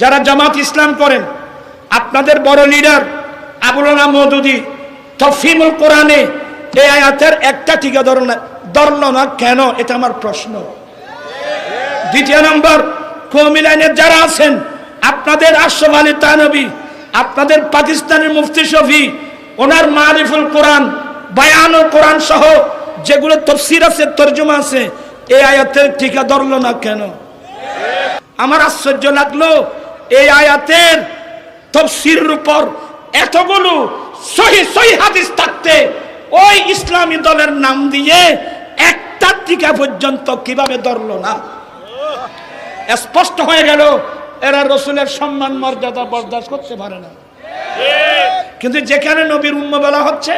যারা জামাত ইসলাম করেন, আপনাদের বড় লিডার আবুলানা মদুদি তফিমুল কোরআনে এই আয়াতের একটা টিকা ধরল না ধরল না, কেন? এটা আমার প্রশ্ন। দ্বিতীয় নম্বর কৌমি লাইনের যারা আছেন, আপনাদের আশরাফ আলী তানবী, আপনাদের পাকিস্তানের মুফতি শফি, ওনার মারিফুল কোরআন বায়ান কোরআন সহ যেগুলো তফসির আছে, তর্জমা আছে, এই আয়াতের টিকা ধরল না কেন? আমার আশ্চর্য লাগল এই আয়াতের তফসিরের উপর এতগুলো সহি সহি হাদিস থাকতে ওই ইসলামী দলের নাম দিয়ে একটা টিকা পর্যন্ত কীভাবে ধরলো না? স্পষ্ট হয়ে গেল, এরা রসুলের সম্মান, মর্যাদা বরদাস্ত করতে পারে না। কিন্তু যেখানে নবীর উম্ম বলা হচ্ছে,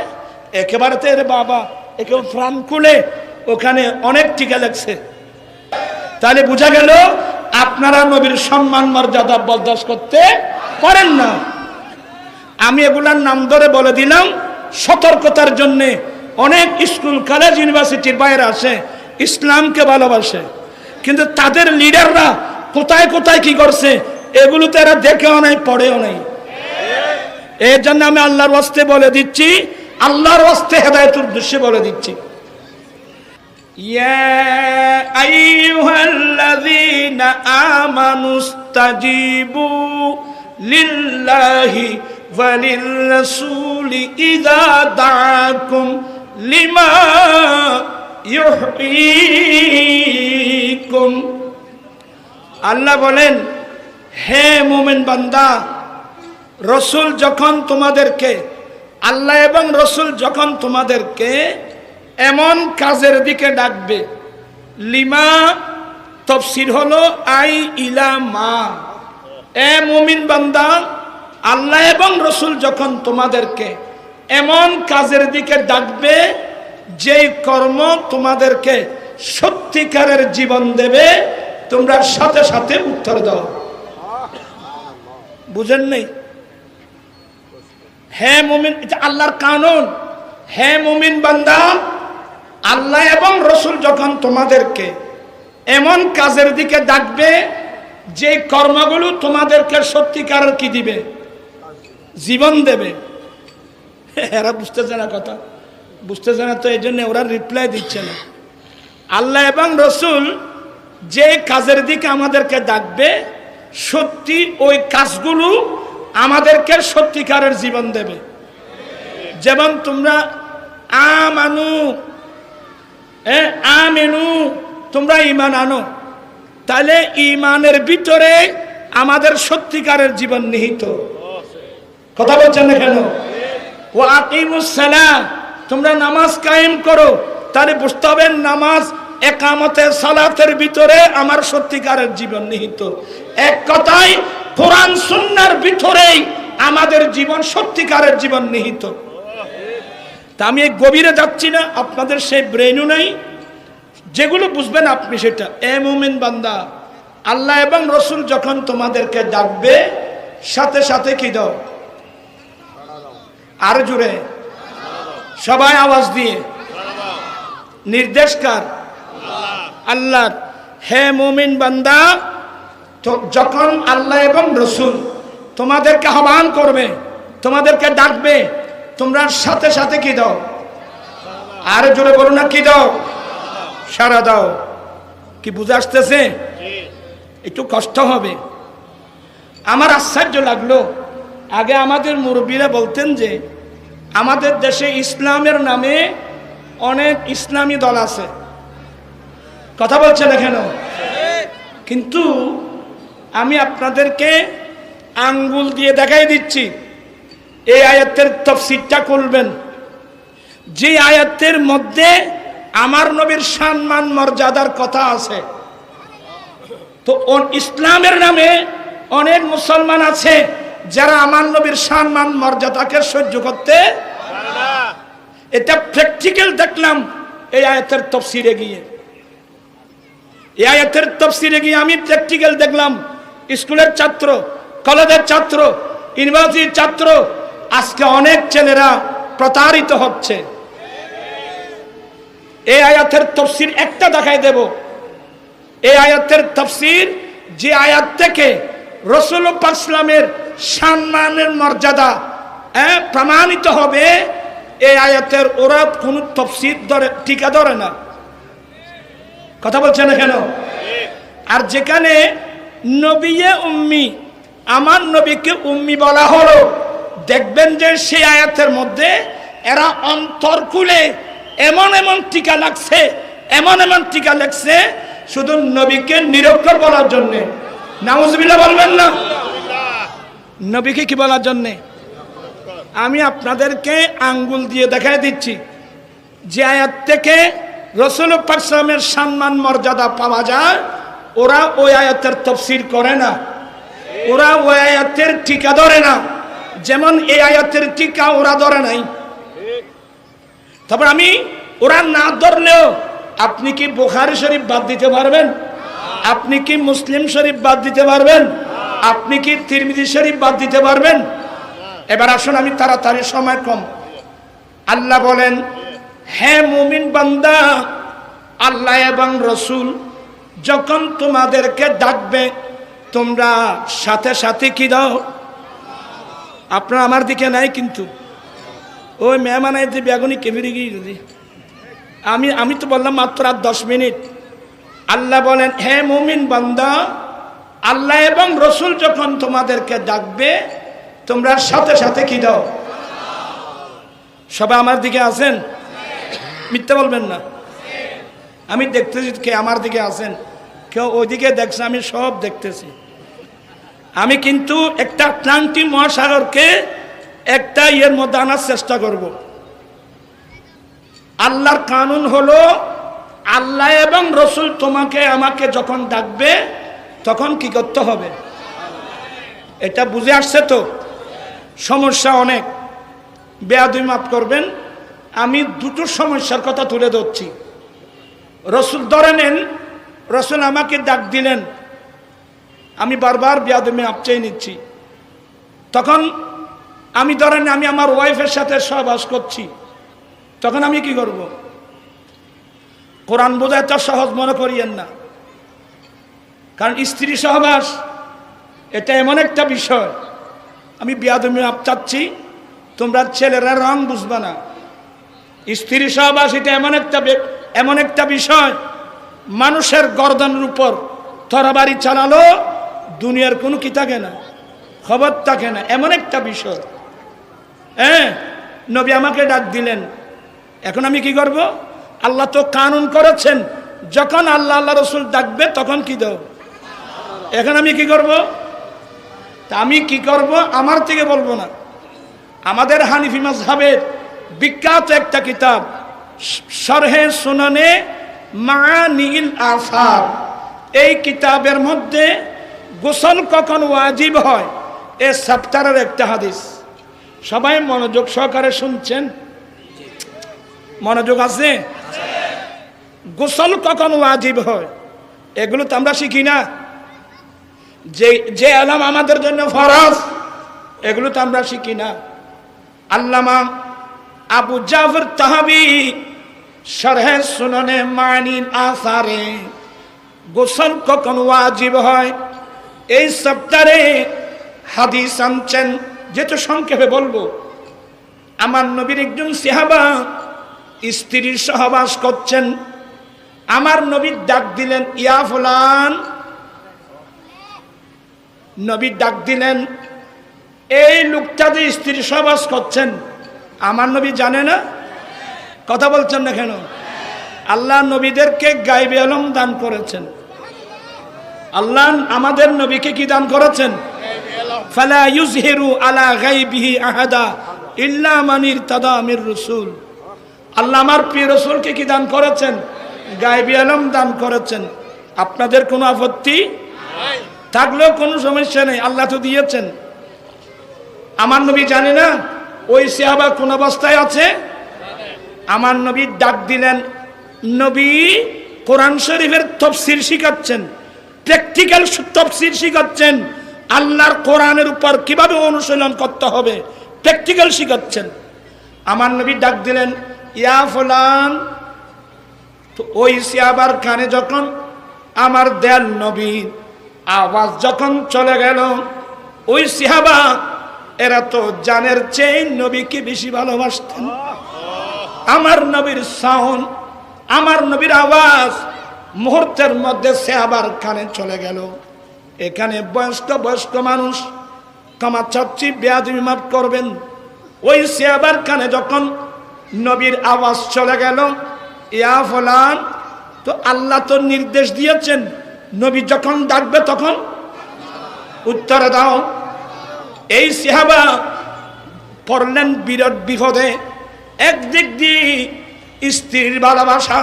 একেবারে তো এর বাবা একে প্রাণ খুলে ওখানে অনেক টিকা লাগছে। তাহলে বোঝা গেল আপনারা নবীর সম্মান, মর্যাদা বরদাস্ত করতে পারেন না। আমি এগুলার নাম ধরে বলে দিলাম, সতর্কতার জন্য অনেক স্কুল কলেজ ইউনিভার্সিটির বাইরে আসে ইসলামকে ভালোবাসে। কিন্তু তাদের লিডাররা কোথায় কোথায় কি করছে এগুলো তো এরা দেখেও নাই, পড়েও নাই। এর জন্য আমি আল্লাহর ওয়াস্তে বলে দিচ্ছি, আল্লাহর ওয়াস্তে হেদায়তের উদ্দেশ্যে বলে দিচ্ছি। يا أيها الذين آمنوا استجيبوا لله وللرسول إذا دعاكم لما يحييكم আল্লাহ বলেন হে মোমেন বান্দা রসুল যখন তোমাদেরকে আল্লাহ এবং রসুল যখন তোমাদেরকে এমন কাজের দিকে ডাকবে লিমা তফসির হলো, আই ইলা মা। এ মুমিন বান্দা, আল্লাহ এবং রসুল যখন তোমাদেরকে এমন কাজের দিকে ডাকবে, যেই কর্ম তোমাদেরকে সত্যিকারের জীবন দেবে, তোমরা সাথে সাথে উত্তর দাও। বুঝেন নেই? হ্যাঁ মুমিন আল্লাহর কানুন। হ্যাঁ মুমিন বান্দা আল্লাহ এবং রসুল যখন তোমাদেরকে এমন কাজের দিকে ডাকবে, যে কর্মগুলো তোমাদেরকে সত্যিকারের কি দিবে? জীবন দেবে। এরা বুঝতেছে না কথা। বুঝতেছে না তো এই জন্য ওরা রিপ্লাই দিচ্ছে না। আল্লাহ এবং রসুল যে কাজের দিকে আমাদেরকে ডাকবে, সত্যি ওই কাজগুলো আমাদেরকে সত্যিকারের জীবন দেবে। যেমন তোমরা আমানু আমেনু, তোমরা ইমান আনো। তাহলে ইমানের ভিতরে আমাদের সত্যিকারের জীবন নিহিত। কথা বলছেন কেন? ও আকিমুসালাম তোমরা নামাজ কায়েম করো। তাহলে বুঝতে হবে নামাজ একামতের সালাতের ভিতরে আমার সত্যিকারের জীবন নিহিত। এক কথায়, কোরআন সুন্নার ভিতরেই আমাদের জীবন সত্যিকারের জীবন নিহিত। তা আমি এই গভীরে যাচ্ছি না, আপনাদের সেই ব্রেনও নাই। যেগুলো বুঝবেন আপনি সেটা। এ মুমিন বান্দা, আল্লাহ এবং রসুল যখন তোমাদেরকে ডাকবে, সাথে সাথে কি দাও? আর জুড়ে সবাই আওয়াজ দিয়ে। নির্দেশ কার? আল্লাহ। হে মুমিন বান্দা, তো যখন আল্লাহ এবং রসুল তোমাদেরকে আহ্বান করবে, তোমাদেরকে ডাকবে তোমরা সাথে সাথে কি দাও? আর জোরে বলো না, কি দাও? সারা দাও। কি বুঝে আসতেছে? একটু কষ্ট হবে। আমার আশ্চর্য লাগল। আগে আমাদের মুরব্বীরা বলতেন যে, আমাদের দেশে ইসলামের নামে অনেক ইসলামী দল আছে। কথা বলছেন কেন? কিন্তু আমি আপনাদেরকে আঙ্গুল দিয়ে দেখাই দিচ্ছি। এই আয়াতের তফসিরটা করবেন। যে আয়াতের মধ্যে আমার নবীর সম্মান মর্যাদার কথা আছে। তো ইসলামের নামে অনেক মুসলমান আছে যারা আমার নবীর সম্মান মর্যাদাকে সহ্য করতে এটা প্র্যাকটিক্যাল দেখলাম এই আয়াতের তফসিরে গিয়ে। এই আয়াতের তফসিরে গিয়ে আমি প্র্যাকটিক্যাল দেখলাম। স্কুলের ছাত্র, কলেজের ছাত্র ইউনিভার্সিটির ছাত্র আজকে অনেক ছেলেরা প্রতারিত হচ্ছে। এই আয়াতের তফসির একটা দেখাই দেব। এই আয়াতের তফসির যে আয়াত থেকে রসুল পাকসলামের সম্মানের মর্যাদা প্রমাণিত হবে, এই আয়াতের ওরা কোনো তফসির ধরে, টিকা ধরে না। কথা বলছে না কেন? আর যেখানে নবিয়ে উম্মি, আমার নবীকে উম্মি বলা হলো দেখবেন যে সেই আয়াতের মধ্যে এরা অন্তর খুলে এমন এমন টিকা লাগছে, এমন এমন টিকা লাগছে, শুধু নবীকে নিরক্ষর বলার জন্যে। নাউজবিল্লা বলবেন না। নবীকে কি বলার জন্যে? আমি আপনাদেরকে আঙ্গুল দিয়ে দেখাই দিচ্ছি। যে আয়াত থেকে রসুল পাকসামের সম্মান, মর্যাদা পাওয়া যায়, ওরা ওই আয়াতের তফসির করে না। ওরা ওই আয়াতের টিকা ধরে না। যেমন এই আয়াতের টিকা ওরা ধরে নাই। তারপর আমি, ওরা না ধরলেও আপনি কি বোখারি শরীফ বাদ দিতে পারবেন? আপনি কি মুসলিম শরীফ বাদ দিতে পারবেন? আপনি কি তিরমিজি শরীফ বাদ দিতে পারবেন? এবার আসুন আমি তাড়াতাড়ি সময় কম। আল্লাহ বলেন হ্যাঁ মুমিন বান্দা, আল্লাহ এবং রসুল যখন তোমাদেরকে ডাকবে, তোমরা সাথে সাথে কি দাও? আপনারা আমার দিকে নাই কিন্তু। ওই মেহমানায় যে বেগুনি কেবিরে গিয়ে আমি আমি তো বললাম মাত্র আর দশ মিনিট। আল্লাহ বলেন, হে মুমিন বান্দা, আল্লাহ এবং রসুল যখন তোমাদেরকে ডাকবে, তোমরা সাথে সাথে কি দাও? সবাই আমার দিকে আছেন? মিথ্যা বলবেন না। আমি দেখতেছি কে আমার দিকে আছেন। কেউ ওইদিকে দেখছে, আমি সব দেখতেছি। আমি কিন্তু একটা আটলান্টি মহাসাগরকে একটা ইয়ের মধ্যে আনার চেষ্টা করব। আল্লাহর কানুন হলো, আল্লাহ এবং রসুল তোমাকে, আমাকে যখন ডাকবে, তখন কি করতে হবে? এটা বুঝে আসছে তো? সমস্যা অনেক। বেয়াদুই মাফ করবেন, আমি দুটো সমস্যার কথা তুলে ধরছি। রসুল ধরে নেন, রসুল আমাকে ডাক দিলেন আমি বারবার বেয়াদুমি আপচেয়ে নিচ্ছি। তখন আমি ধরেন আমি আমার ওয়াইফের সাথে সহবাস করছি। তখন আমি কি করব? কোরআন বোঝা এত সহজ মনে করিয়েন না। কারণ স্ত্রী সহবাস, এটা এমন একটা বিষয়। আমি বিয়াদমি চাচ্ছি তোমরা ছেলেরা রং বুঝবে না। স্ত্রী সহবাস এটা এমন একটা এমন একটা বিষয়। মানুষের গর্দনের উপর তরাবাড়ি চালালো দুনিয়ার কোনো কি থাকে না? খবর থাকে না। এমন একটা বিষয়। হ্যাঁ? নবী আমাকে ডাক দিলেন। এখন আমি কি করব? আল্লাহ তো কানুন করেছেন। যখন আল্লাহ আল্লাহ রসুল ডাকবে, তখন কি দেব? এখন আমি কি করব? তা আমি কি করব? আমার থেকে বলব না। আমাদের হানিফি মাজহাবের বিখ্যাত একটা কিতাব সরহে সুনানে মা নীল আসার। এই কিতাবের মধ্যে গোসল কখন ওয়াজিব হয়? এ সপ্তাহের একটা হাদিস। সবাই মনোযোগ সহকারে শুনছেন? মনোযোগ আছে? গোসল কখন ওয়াজিব হয়? এগুলো তো আমরা শিখি না। যে যে আলাম আমাদের জন্য ফরজ, এগুলো তো আমরা শিখি না। আল্লামা আবু জাফর তাহাবি সরহে সুননে মানিন আসারে, গোসল কখন ওয়াজিব হয়? এই সপ্তাহে হাদিস আনছেন যেহেতু সংক্ষেপে বলব। আমার নবীর একজন সেহাবা, স্ত্রীর সহবাস করছেন। আমার নবীর ডাক দিলেন, ইয়া ফুলান। নবীর ডাক দিলেন, এই লোকটা যে স্ত্রীর সহবাস করছেন, আমার নবী জানে না? কথা বলছেন না কেন? আল্লাহ নবীদেরকে গাইবে আলম দান করেছেন। আল্লাহ আমাদের নবীকে কি দান করেছেন? আলা আহাদা রসুল। আমার প্রিয় রসুলকে দান করেছেন? আলম দান করেছেন। আপনাদের কোনো আপত্তি? থাকলেও কোনো সমস্যা নেই, আল্লাহ তো দিয়েছেন। আমার নবী জানে না, ওই সেহাবা কোন অবস্থায় আছে? আমার নবী ডাক দিলেন, নবী, কোরআন শরীফের তফসির শিখাচ্ছেন। প্র্যাকটিক্যাল তফসির শিখাচ্ছেন। আল্লাহর কোরআনের উপর কীভাবে অনুশীলন করতে হবে, প্র্যাকটিক্যাল শিখাচ্ছেন। আমার নবী ডাক দিলেন, ইয়া ফলান। ওই সিয়াবার কানে যখন আমার দেয়াল নবী আওয়াজ যখন চলে গেল, ওই সিহাবা এরা তো জানের চেয়ে নবীকে বেশি ভালোবাসতেন। আমার নবীর সাউন্ড আমার নবীর আওয়াজ মুহূর্তের মধ্যে সে আবার কানে চলে গেল। এখানে বয়স্ক বয়স্ক মানুষ কামা চাচ্ছি, বেয়াদবি মাফ করবেন। ওই সে আবার কানে যখন নবীর আওয়াজ চলে গেল, ইয়া ফলান, তো আল্লাহ তো নির্দেশ দিয়েছেন, নবী যখন ডাকবে তখন উত্তর দাও। এই সিহাবা পড়লেন বিরাট বিপদে, একদিক দিয়ে স্ত্রীর ভালোবাসা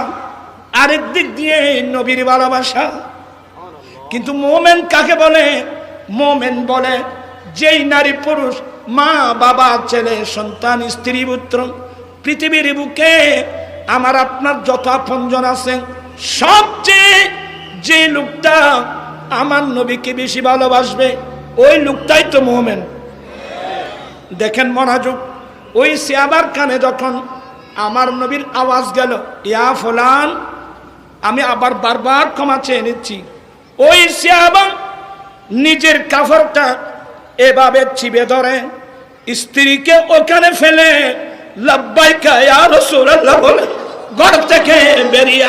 আরেক দিক দিয়ে নবীর ভালোবাসা। কিন্তু মোমেন কাকে বলে? মোমেন বলে, যেই নারী পুরুষ, মা, বাবা, ছেলে, সন্তান, স্ত্রী, পুত্র, পৃথিবীর বুকে আমার আপনার যত আপনজন আছে সবচেয়ে যে লোকটা আমার নবীকে বেশি ভালোবাসবে, ওই লোকটাই তো মোমেন। দেখেন মনোযোগ, ওই সিয়াবার কানে যখন আমার নবীর আওয়াজ গেল, ইয়া ফলান আমি আবার বারবার ক্ষমা চেয়ে নিচ্ছি। ওই সিয়াবা নিজের কাফরটা এভাবে চিবে ধরে, স্ত্রীকে ওখানে ফেলে লাব্বাইকা থেকে বেরিয়ে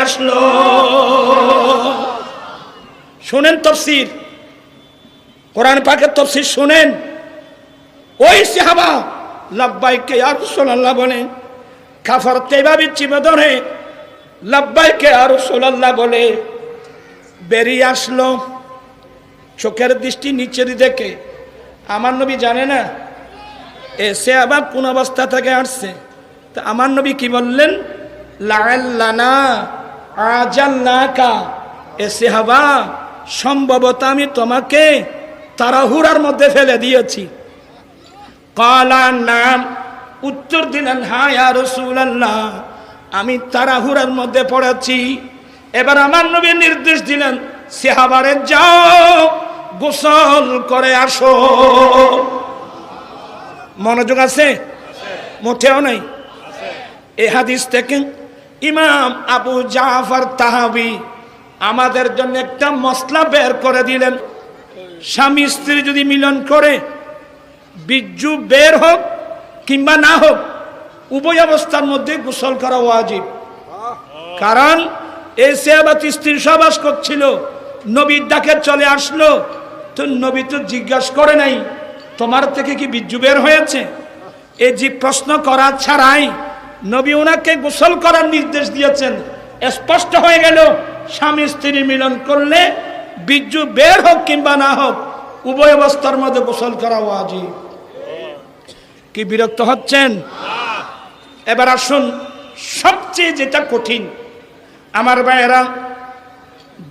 ওই আর সোলাল্লাহ বলে কাফার তেভাবে চিবে ধরে লাব্বাইকে আর সোলাল্লাহ বলে, বেরিয়ে আসলো। চোখের দৃষ্টি নিচের দেখে আমার নবী জানে না এসে আবার কোন অবস্থা থেকে আসছে। তা আমার নবী কি বললেন? লাল্লানা আজাল্লাকা এসে হাবা সম্ভবত আমি তোমাকে তারাহুরার মধ্যে ফেলে দিয়েছি। কালার নাম, উত্তর দিলেন হ্যাঁ রসুল্লাহ আমি তারাহুরার মধ্যে পড়েছি এবার আমার নবী নির্দেশ দিলেন, সেহাবারে যাও, গোসল করে আসো। মনোযোগ আছে? মোটেও নাই। এ হাদিস থেকে ইমাম আবু জাফর তাহাবি আমাদের জন্য একটা মশলা বের করে দিলেন। স্বামী স্ত্রী যদি মিলন করে বীর্যু বের হোক কিংবা না হোক উভয় অবস্থার মধ্যে গোসল করা ওয়াজিব। কারণ এই সেবাত স্ত্রীর সবাস করছিল, নবীর ডাকে চলে আসলো, তো নবী তো জিজ্ঞাসা করে নাই, তোমার থেকে কি বিজ্জু বের হয়েছে? এই যে প্রশ্ন করা ছাড়াই নবী ওনাকে গোসল করার নির্দেশ দিয়েছেন। স্পষ্ট হয়ে গেল, স্বামী স্ত্রী মিলন করলে বিজ্জু বের হোক কিংবা না হোক, উভয় অবস্থার মধ্যে গোসল করা ওয়াজিব। কি বিরক্ত হচ্ছেন? এবার আসুন, সবচেয়ে যেটা কঠিন, আমার ভাইয়েরা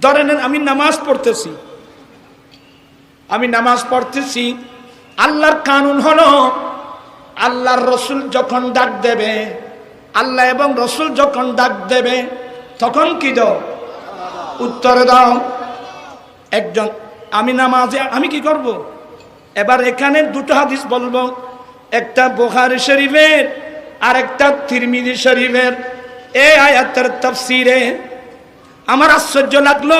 ধরে নেন আমি নামাজ পড়তেছি। আমি নামাজ পড়তেছি, আল্লাহর কানুন হলো, আল্লাহর রসুল যখন ডাক দেবে, আল্লাহ এবং রসুল যখন ডাক দেবে, তখন কি দাও? উত্তর দাও। একজন, আমি নামাজে, আমি কি করব। এবার এখানে দুটো হাদিস বলব। একটা বোখারি শরীফের আর একটা তিরমিদি শরীফের এই আয়াতের তফসিরে আমার আশ্চর্য লাগল,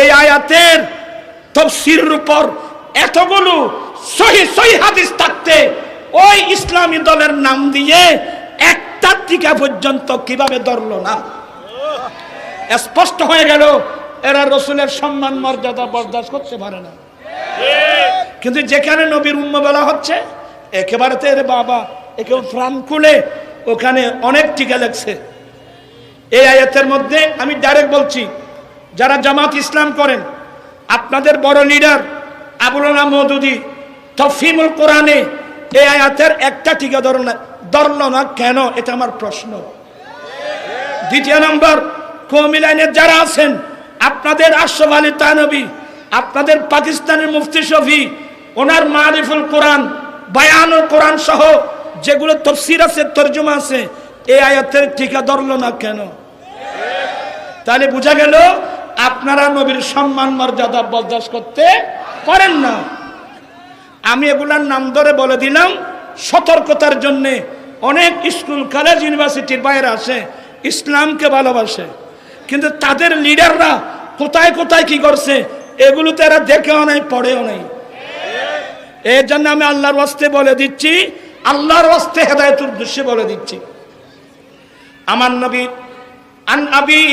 এই আয়াতের তফসিরের উপর এতগুলো সহি সহি হাদিস থাকতে ওই ইসলামী দলের নাম দিয়ে একটা টিকা পর্যন্ত কীভাবে ধরলো না? স্পষ্ট হয়ে গেল, এরা রসুলের সম্মান, মর্যাদা বরদাস্ত করতে পারে না। কিন্তু যেখানে নবীর উম্ম বলা হচ্ছে, একেবারে তো এর বাবা। একে প্রাণ খুলে ওখানে অনেক টিকা লাগছে। এই আয়াতের মধ্যে আমি ডাইরেক্ট বলছি, যারা জামাত ইসলাম করেন, আপনাদের বড় লিডার আবুলনা মদুদি তফিমুল কোরআনে এই আয়াতের একটা টিকা ধরল না ধরল না কেন? এটা আমার প্রশ্ন। দ্বিতীয় নম্বর কৌমি লাইনের যারা আছেন, আপনাদের আশরফ আলী তানবী আপনাদের পাকিস্তানের মুফতি শফি, ওনার মারিফুল কোরআন, বায়ানুল কোরআন সহ যেগুলো তফসির আছে, তর্জমা আছে, এই আয়াতের টিকা ধরল না কেন? তাহলে বোঝা গেল, আপনারা নবীর সম্মান, মর্যাদা বরদাস্ত করতে পারেন না। আমি এগুলার নাম ধরে বলে দিলাম, সতর্কতার জন্যে অনেক স্কুল কলেজ ইউনিভার্সিটির বাইরে আসে ইসলামকে ভালোবাসে, কিন্তু তাদের লিডাররা কোথায় কোথায় কি করছে, এগুলো তো এরা দেখেও নাই, পড়েও নাই। এর জন্য আমি আল্লাহর ওয়াস্তে বলে দিচ্ছি আল্লাহর ওয়াস্তে হেদায়তের উদ্দেশ্যে বলে দিচ্ছি আমার নবী আন আবি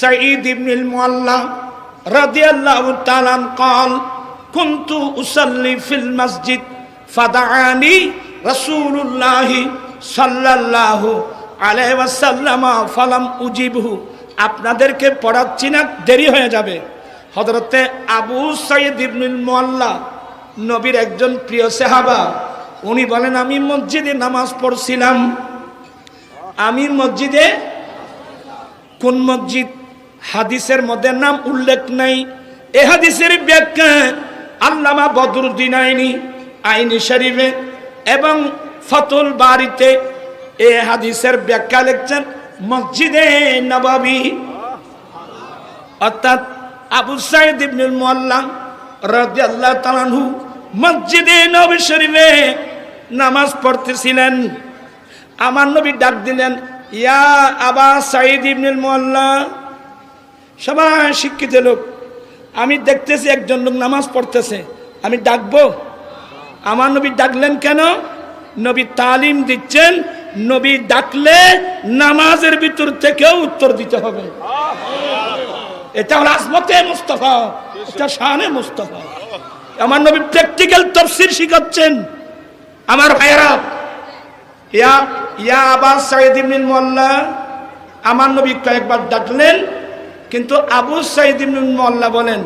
সাঈদ ইবনুল মুআল্লা রাদিয়াল্লাহু তাআলা قال كنت أصلي في المسجد فدعاني رسول الله صلى الله عليه وسلم فلم أجيبه আপনাদেরকে পড়াচ্ছি না দেরি হয়ে যাবে হযরতে আবু সাইদ ইবনুল মুআল্লা নবীর একজন প্রিয় সাহাবা উনি বলেন, আমি মসজিদে নামাজ পড়ছিলাম। আমি মসজিদে কোন মসজিদ? হাদিসের মধ্যে নাম উল্লেখ নাই। এ হাদিসের ব্যাখ্যা আল্লামা বদরুদ্দিন আইনি আইনি শরীফে এবং ফতুল বাড়িতে এ হাদিসের ব্যাখ্যা লিখছেন, মসজিদে নবাবী। অর্থাৎ আবু সাইদ ইবনুল মুআল্লা রাদিয়াল্লাহু মসজিদে নবী শরীফে নামাজ পড়তেছিলেন। আমার নবী ডাক দিলেন, ইয়া আবা সাইদ ইবনুল মুআল্লা। সবাই শিক্ষিত লোক। আমি দেখতেছি একজন লোক নামাজ পড়তেছে। আমি ডাকবো? আমার নবী ডাকলেন কেন? নবী তালিম দিচ্ছেন, নবী ডাকলে নামাজের ভিতর থেকেও উত্তর দিতে হবে। এটা হলো আজমতে মুস্তফা, এটা শানে মুস্তফা। আমার নবী প্র্যাকটিক্যাল তফসির শিখাচ্ছেন। আমার ভাইয়েরা, ইয়া ইয়া আবা সাইদ ইবনুল মোল্লা আমার নবী কয়েকবার ডাকলেন, কিন্তু আবু সাইদ মোল্লা বলেন,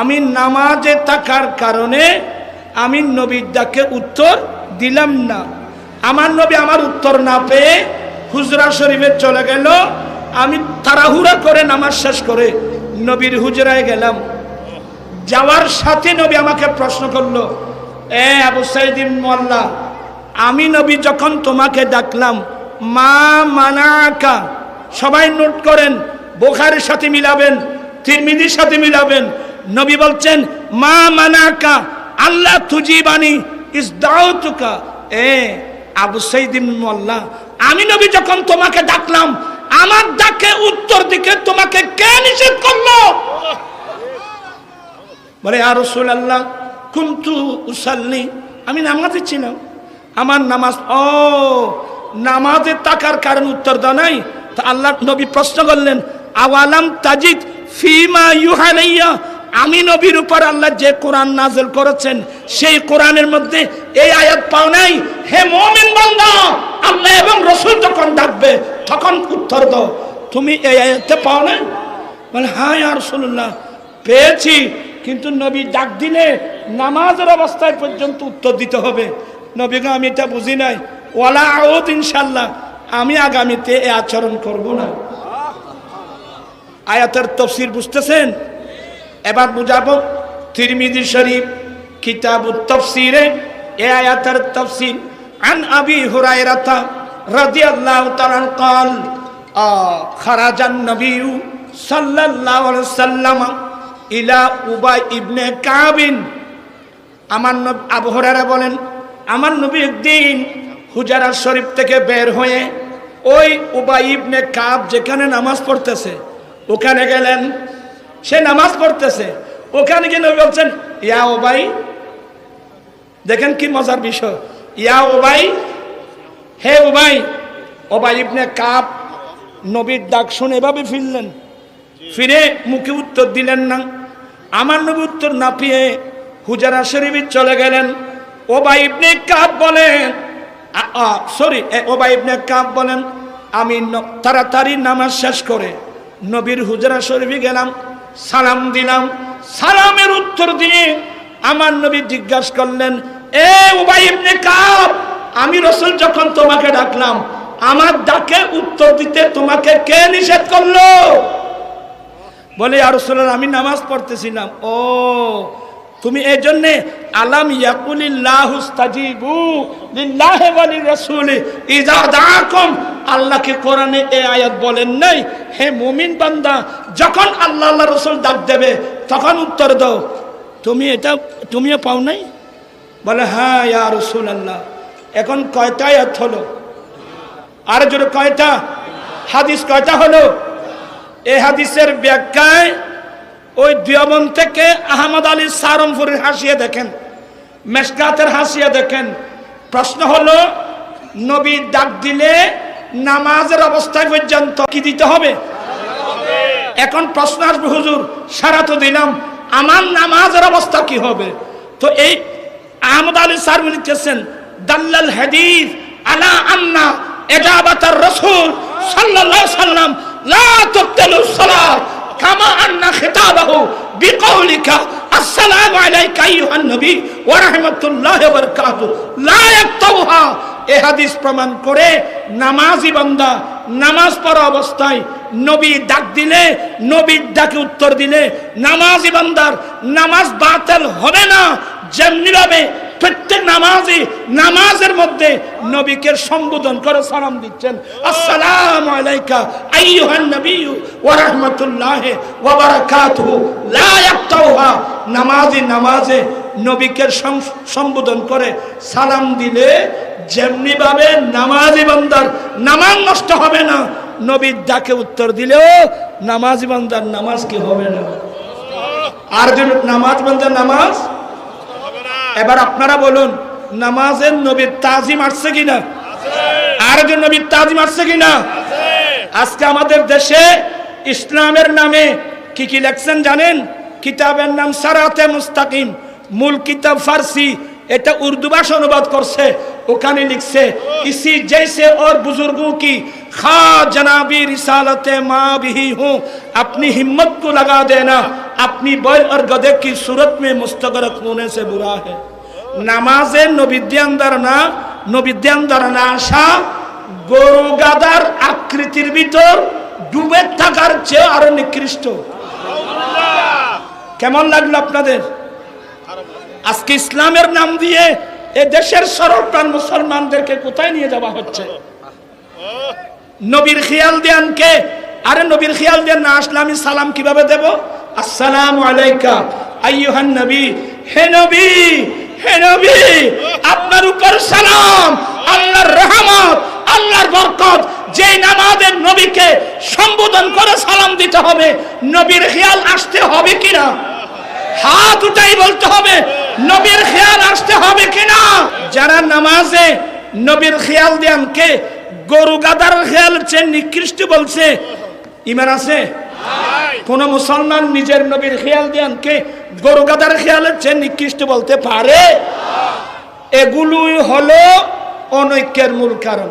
আমি নামাজে থাকার কারণে আমি নবীর ডাকে উত্তর দিলাম না। আমার নবী আমার উত্তর না পেয়ে হুজরা শরীফে চলে গেল, আমি তাড়াহুড়া করে নামাজ শেষ করে নবীর হুজরায় গেলাম। যাওয়ার সাথে নবী আমাকে প্রশ্ন করল এ আমি নবী যখন তোমাকে ডাকলাম, মা মানাকা, সবাই নোট করেন, বোখারের সাথে মিলাবেন তিরমিদির সাথে মিলাবেন, নবী বলছেন, মা মানাকা, আল্লাহ তুজিবানি, ইস দাউতুকা। এ আবু সাইদিন মোল্লা আমি নবী যখন তোমাকে ডাকলাম, আমার ডাকে উত্তর দিকে তোমাকে কে নিষেধ করল? বলে আর রসুল আল্লাহ কুন্তু উসাল্লি। আমি নামাজে ছিলাম। আমার নামাজ, ও, নামাজে তাকার কারণ উত্তর দেওয়া নাই। তা আল্লাহ নবী প্রশ্ন করলেন, আওয়ালাম তাজিদ ফিমা ইউহানাইয়া? আমি নবীর উপর আল্লাহ যে কোরআন নাজেল করেছেন, সেই কোরআনের মধ্যে এই আয়াত পাও নাই। হে মোমিন বান্দা, আল্লাহ এবং রসুল যখন ডাকবে, তখন উত্তর দাও। তুমি এই আয়াতে পাও নাই? বলে হ্যাঁ আর রসুল্লাহ পেয়েছি। কিন্তু নবী ডাক দিলে নামাজের অবস্থায় পর্যন্ত উত্তর দিতে হবে নবীকে আমি এটা বুঝি নাই ওয়ালা আউদ ইনশাল্লাহ আমি আগামীতে এ আচরণ করব না আয়াতের তফসির বুঝতেছেন এবার বুঝাবো তিরমিজি শরীফ কিতাব তফসিরে এ আয়াতের তফসির আন আবি হুরায়রাতা রাদিয়াল্লাহু তাআলা قال خرج النبي صلى الله عليه وسلم ইলা উবাই ইবনে কাবিন আমার নবী আবু হুরায়রা বলেন, আমার নবী একদিন হুজারা শরীফ থেকে বের হয়ে ওই উবাই ইবনে কাব যেখানে নামাজ পড়তেছে, ওখানে গেলেন। সে নামাজ পড়তেছে, ওখানে গিয়ে নবী বলছেন, ইয়া ওবাই দেখেন কি মজার বিষয়। ইয়া ওবাই হে ওবাই ওবাই ইবনে কাব নবীর ডাক শুনে এভাবে ফিরলেন। ফিরে মুখে উত্তর দিলেন না। আমার নবী উত্তর না পেয়ে হুজারা শরীফে চলে গেলেন। ওবাই ইবনে কাব বলেন সরি ওবাই ইবনে কাব বলেন, আমি তাড়াতাড়ি নামাজ শেষ করে নবীর হুজরা শরীফে গেলাম, সালাম দিলাম। সালামের উত্তর দিয়ে আমার নবী জিজ্ঞাসা করলেন, এ উবাই ইবনে কাব, আমি রসুল যখন তোমাকে ডাকলাম, আমার ডাকে উত্তর দিতে তোমাকে কে নিষেধ করল? বলে আর আমি নামাজ পড়তেছিলাম। ও তুমি এই জন্যে আলাম ইয়াকুলিল্লাহুস্তাজিবু লিল্লাহি ওয়া লিরাসূলি ইযা দাআকুম, আল্লাহকে কোরআনে এই আয়াত বলেন নাই, হে মুমিন বান্দা, যখন আল্লাহ আল্লাহ রাসূল ডাক দেবে, তখন উত্তর দাও। তুমি এটা, তুমিও পাও নাই? বলে হ্যাঁ ইয়া রাসূলুল্লাহ। এখন কয়টা আয়াত হলো? আর জোরে কয়টা? হাদিস কয়টা হলো? এ হাদিসের ব্যাখ্যায় ওই দিয়মন থেকে আহমদ আলী সারমপুরের হাসিয়ে দেখেন মেসকাতের হাসিয়ে দেখেন। প্রশ্ন হলো, নবী ডাক দিলে নামাজের অবস্থায় পর্যন্ত কি দিতে হবে? এখন প্রশ্ন আসবে, হুজুর, সারা তো দিলাম, আমার নামাজের অবস্থা কি হবে? তো এই আহমদ আলী স্যার লিখতেছেন দাল্লাল হাদিস আলা আন্না এজাবাতার রসুল সাল্লাল্লাহু সাল্লাম লা তুবতিলু সালাত। কামা আন্না খিতাবাহু বিকৌলিকা, আসসালামু আলাইকা আইয়ুহান নবী ওয়া রাহমাতুল্লাহি ওয়া বারাকাতুহু। লা এ হাদিস প্রমাণ করে নামাজি বান্দা নামাজ পড়া অবস্থায় নবী ডাক দিলে, নবীর ডাকে উত্তর দিলে, নামাজি বান্দার, নামাজ বাতিল হবে না। যেমনি ভাবে প্রত্যেক নামাজি নামাজের মধ্যে নবীকে সম্বোধন করে সালাম দিচ্ছেন। আসসালামু আলাইকা আইয়ুহান নবী ওয়া রাহমাতুল্লাহি ওয়া বারাকাতুহু। লা ইয়াক্তাউহা নামাজি নামাজে নবীকে সম্বোধন করে সালাম দিলে যেমনি ভাবে নামাজি বান্দার নামাজ নষ্ট হবে না, নবীর ডাকে উত্তর দিলেও নামাজি বান্দার নামাজ কি হবে না? আর নামাজ বান্দার নামাজ এবার আপনারা বলুন, নামাজের নবীর তাজিম আসছে কিনা? আরেকজন নবীর তাজিম আসছে কিনা? আজকে আমাদের দেশে ইসলামের নামে কি কি লেখছেন জানেন? কিতাবের নাম সারাতে মুস্তাকিম, মূল কিতাব ফার্সি, এটা উর্দু ভাষা অনুবাদ করছে, ওখানে লিখছে, ইসি জেসে ওর বুজুর্গ কি? খা জনাবি রিসালতে মা বিহি হুঁ, আপনি হিম্মত কো লাগা দেনা। अपनी बैल और गधे की सूरत में मुस्तगरक होने से बुरा है নামাজের নবিদ্যান দ্বারা না নবিদ্যান দ্বারা না আসা গরু গাদার আকৃতির ভিতর ডুবে থাকার চেয়ে আরো নিকৃষ্ট কেমন লাগলো আপনাদের আজকে ইসলামের নাম দিয়ে এ দেশের সরল প্রাণ মুসলমানদেরকে কোথায় নিয়ে যাওয়া হচ্ছে নবীর খেয়াল দেন কে আরে নবীর খেয়াল দেন না আসলে আমি সালাম কিভাবে দেব আসসালামু আলাইকা, আইয়ুহান নবী। হে নবী হে নবী, আপনার উপর সালাম, আল্লাহর রহমত, আল্লাহর বরকত, যে নামাজের নবীকে সম্বোধন করে সালাম দিতে হবে, নবীর খেয়াল আসতে হবে কিনা? হাত উঠাই বলতে হবে, নবীর খেয়াল আসতে হবে কিনা? যারা নামাজে নবীর খেয়াল দেন কে? গরু গাদার খেয়াল চেয়ে নিকৃষ্ট বলছে। ইমান আছে? কোন মুসলমান নিজের নবীর খেয়াল দেন কে গরু গাদার খেয়ালের চেয়ে নিকৃষ্ট বলতে পারে? এগুলোই হলো অনৈক্যের মূল কারণ।